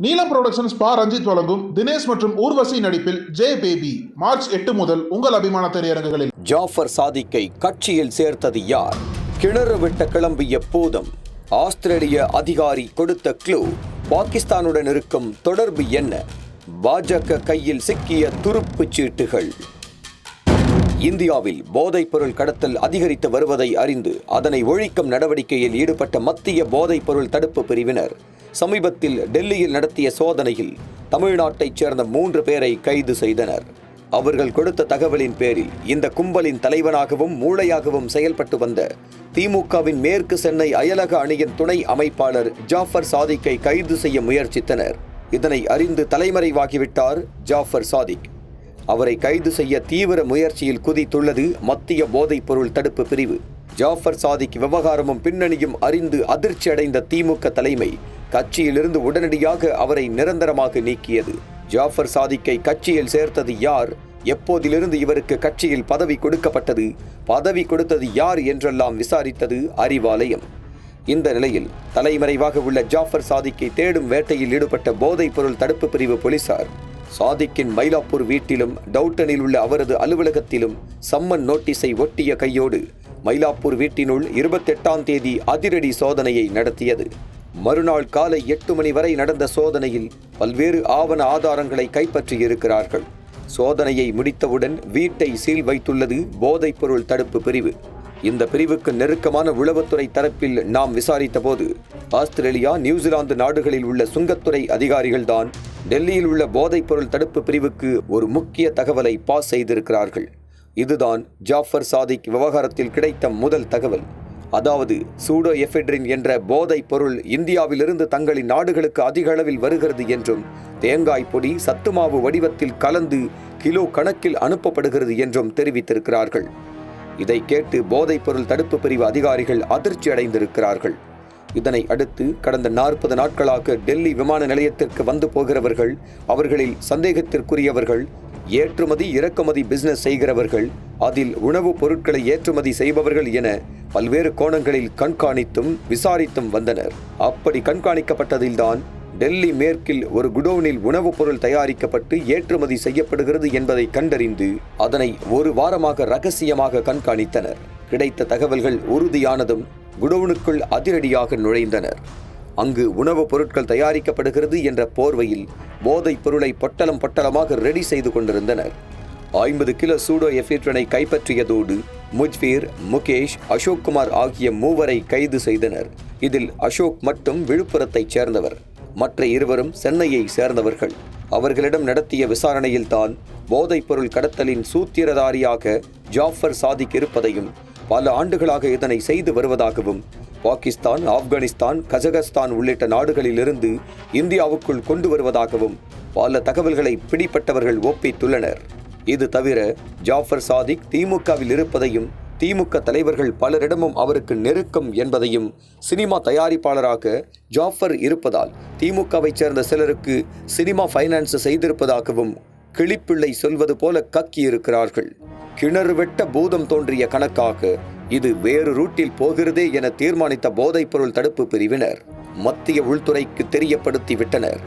நீலம் புரொடக்ஷன்ஸ் பா ரஞ்சித் வழங்கும் தினேஷ் மற்றும் ஊர்வசி நடிப்பில் ஜே பேபி. மார்ச் எட்டு முதல் உங்கள் அபிமான திரையரங்குகளில். ஜாஃபர் சாதிக்கை கட்சியில் சேர்த்தது யார்? கிணறு விட்ட கிளம்பிய போதும். ஆஸ்திரேலிய அதிகாரி கொடுத்த க்ளூ பாகிஸ்தானுடன் இருக்கும் தொடர்பு என்ன? பாஜக கையில் சிக்கிய துருப்புச் சீட்டுகள். இந்தியாவில் போதைப்பொருள் கடத்தல் அதிகரித்து வருவதை அறிந்து அதனை ஒழிக்கும் நடவடிக்கையில் ஈடுபட்ட மத்திய போதைப்பொருள் தடுப்பு பிரிவினர். சமீபத்தில் டெல்லியில் நடத்திய சோதனையில் தமிழ்நாட்டைச் சேர்ந்த மூன்று பேரை கைது செய்தனர். அவர்கள் கொடுத்த தகவலின் பேரில் இந்த கும்பலின் தலைவனாகவும் மூளையாகவும் செயல்பட்டு வந்த திமுகவின் மேற்கு சென்னை அயலக அணியின் துணை அமைப்பாளர் ஜாஃபர் சாதிக்கை கைது செய்ய முயற்சித்தனர். இதனை அறிந்து தலைமறைவாகிவிட்டார் ஜாஃபர் சாதிக். அவரை கைது செய்ய தீவிர முயற்சியில் குதித்துள்ளது மத்திய போதைப் பொருள் தடுப்பு பிரிவு. ஜாஃபர் சாதிக் விவகாரமும் பின்னணியும் அறிந்து அதிர்ச்சி அடைந்த திமுக தலைமை கட்சியிலிருந்து உடனடியாக அவரை நிரந்தரமாக நீக்கியது. ஜாஃபர் சாதிக்கை கட்சியில் சேர்த்தது யார்? எப்போதிலிருந்து இவருக்கு கட்சியில் பதவி கொடுக்கப்பட்டது? பதவி கொடுத்தது யார் என்றெல்லாம் விசாரித்தது அறிவாலயம். இந்த நிலையில் தலைமறைவாக உள்ள ஜாஃபர் சாதிக்கை தேடும் வேட்டையில் ஈடுபட்ட போதைப் பொருள் தடுப்பு பிரிவு போலீசார் சாதிக்கின் மயிலாப்பூர் வீட்டிலும் டவுட்டனில் உள்ள அவரது அலுவலகத்திலும் சம்மன் நோட்டீஸை ஒட்டிய கையோடு மயிலாப்பூர் வீட்டினுள் இருபத்தெட்டாம் தேதி அதிரடி சோதனையை நடத்தியது. மறுநாள் காலை எட்டு மணி வரை நடந்த சோதனையில் பல்வேறு ஆவண ஆதாரங்களை கைப்பற்றியிருக்கிறார்கள். சோதனையை முடித்தவுடன் வீட்டை சீல் வைத்துள்ளது போதைப்பொருள் தடுப்பு பிரிவு. இந்த பிரிவுக்கு நெருக்கமான உளவுத்துறை தரப்பில் நாம் விசாரித்தபோது ஆஸ்திரேலியா நியூசிலாந்து நாடுகளில் உள்ள சுங்கத்துறை அதிகாரிகள்தான் டெல்லியில் உள்ள போதைப்பொருள் தடுப்பு பிரிவுக்கு ஒரு முக்கிய தகவலை பாஸ் செய்திருக்கிறார்கள். இதுதான் ஜாஃபர் சாதிக் விவகாரத்தில் கிடைத்த முதல் தகவல். அதாவது சூடோ எஃபெட்ரின் என்ற போதைப் பொருள் இந்தியாவிலிருந்து தங்களின் நாடுகளுக்கு அதிக அளவில் வருகிறது என்றும் தேங்காய் பொடி சத்துமாவு வடிவத்தில் கலந்து கிலோ கணக்கில் அனுப்பப்படுகிறது என்றும் தெரிவித்திருக்கிறார்கள். இதை கேட்டு போதைப் பொருள் தடுப்பு பிரிவு அதிகாரிகள் அதிர்ச்சி அடைந்திருக்கிறார்கள். இதனை அடுத்து கடந்த நாற்பது நாட்களாக டெல்லி விமான நிலையத்திற்கு வந்து போகிறவர்கள் அவர்களில் சந்தேகத்திற்குரியவர்கள் ஏற்றுமதி இறக்குமதி பிசினஸ் செய்கிறவர்கள் அதில் உணவுப் பொருட்களை ஏற்றுமதி செய்பவர்கள் என பல்வேறு கோணங்களில் கண்காணித்தும் விசாரித்தும் வந்தனர். அப்படி கண்காணிக்கப்பட்டதில்தான் டெல்லி மேற்கில் ஒரு குடோனில் உணவுப் பொருள் தயாரிக்கப்பட்டு ஏற்றுமதி செய்யப்படுகிறது என்பதை கண்டறிந்து அதனை ஒரு வாரமாக ரகசியமாக கண்காணித்தனர். கிடைத்த தகவல்கள் உறுதியானதும் குடோனுக்குள் அதிரடியாக நுழைந்தனர். அங்கு உணவுப் பொருட்கள் தயாரிக்கப்படுகிறது என்ற போர்வையில் போதைப் பொருளை பொட்டலம் பொட்டலமாக ரெடி செய்து கொண்டிருந்தனர். ஐம்பது கிலோ சூடோ எஃபிட்ரனை கைப்பற்றியதோடு முஜ்பீர் முகேஷ் அசோக் குமார் ஆகிய மூவரை கைது செய்தனர். இதில் அசோக் மட்டும் விழுப்புரத்தைச் சேர்ந்தவர். மற்ற இருவரும் சென்னையை சேர்ந்தவர்கள். அவர்களிடம் நடத்திய விசாரணையில்தான் போதைப்பொருள் கடத்தலின் சூத்திரதாரியாக ஜாஃபர் சாதிக் இருப்பதையும் பல ஆண்டுகளாக இதனை செய்து வருவதாகவும் பாகிஸ்தான் ஆப்கானிஸ்தான் கஜகஸ்தான் உள்ளிட்ட நாடுகளிலிருந்து இந்தியாவுக்குள் கொண்டு வருவதாகவும் பல தகவல்களை பிடிப்பட்டவர்கள் ஒப்பித்துள்ளனர் இது தவிர ஜாஃபர் சாதிக் திமுகவில் இருப்பதையும் திமுக தலைவர்கள் பலரிடமும் அவருக்கு நெருக்கம் என்பதையும் சினிமா தயாரிப்பாளராக ஜாஃபர் இருப்பதால் திமுகவைச் சேர்ந்த சிலருக்கு சினிமா ஃபைனான்ஸ் செய்திருப்பதாகவும் கிளிப்பிள்ளை சொல்வது போல கக்கி இருக்கிறார்கள் கிணறு வெட்ட பூதம் தோன்றிய கணக்காக இது வேறு ரூட்டில் போகிறதே என தீர்மானித்த போதைப்பொருள் தடுப்பு பிரிவினர் மத்திய உள்துறைக்கு தெரியப்படுத்தி விட்டனர்.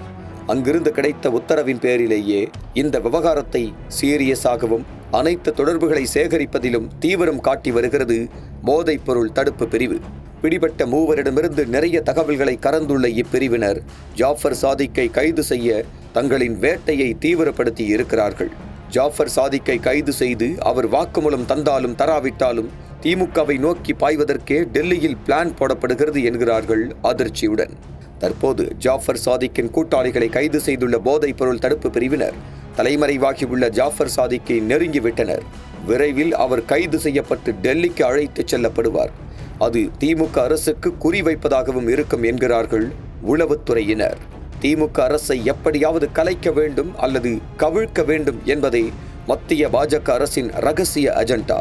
அங்கிருந்து கிடைத்த உத்தரவின் பேரிலேயே இந்த விவகாரத்தை சீரியஸாகவும் அனைத்து தொடர்புகளை சேகரிப்பதிலும் தீவிரம் காட்டி வருகிறது போதைப்பொருள் தடுப்பு பிரிவு. பிடிபட்ட மூவரிடமிருந்து நிறைய தகவல்களை கறந்துள்ள இப்பிரிவினர் ஜாஃபர் சாதிக்கை கைது செய்ய தங்களின் வேட்டையை தீவிரப்படுத்தி இருக்கிறார்கள். ஜாஃபர் சாதிக்கை கைது செய்து அவர் வாக்குமூலம் தந்தாலும் தராவிட்டாலும் திமுகவை நோக்கி பாய்வதற்கே டெல்லியில் பிளான் போடப்படுகிறது என்கிறார்கள் அதிர்ச்சியுடன். தற்போது ஜாஃபர் சாதிக்கின் கூட்டாளிகளை கைது செய்துள்ள போதைப் பொருள் தடுப்பு பிரிவினர் தலைமறைவாகியுள்ள ஜாஃபர் சாதிக்கை நெருங்கிவிட்டனர். விரைவில் அவர் கைது செய்யப்பட்டு டெல்லிக்கு அழைத்துச் செல்லப்படுவார். அது திமுக அரசுக்கு குறிவைப்பதாகவும் இருக்கும் என்கிறார்கள் உளவுத்துறையினர். திமுக அரசை எப்படியாவது கலைக்க வேண்டும் அல்லது கவிழ்க்க வேண்டும் என்பதே மத்திய பாஜக அரசின் ரகசிய அஜெண்டா.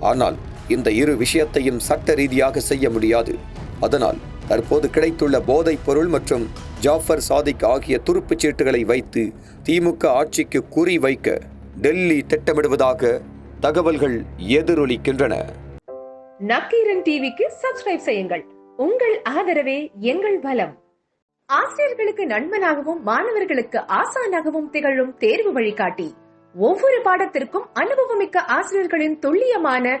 ஆனால் இந்த இரு விஷயத்தையும் சட்ட ரீதியாக செய்ய முடியாது. அதனால் தற்போது கிடைத்துள்ள போதைப் பொருள் மற்றும் ஜாஃபர் சாதிக் ஆகிய துருப்புச் சீட்டுகளை வைத்து திமுக ஆட்சிக்கு குறி வைக்க டெல்லி திட்டமிடுவதாக தகவல்கள் எதிரொலிக்கின்றன. நக்கீரன் டிவிக்கு சப்ஸ்கிரைப் செய்யுங்கள். உங்கள் ஆதரவே எங்கள் பலம். ஆசிரியர்களுக்கு நண்பனாகவும் மாணவர்களுக்கு ஆசானாகவும் திகழும் தேர்வு வழிகாட்டி. ஒவ்வொரு பாடத்திற்கும் அனுபவமிக்க ஆசிரியர்களின் துல்லியமான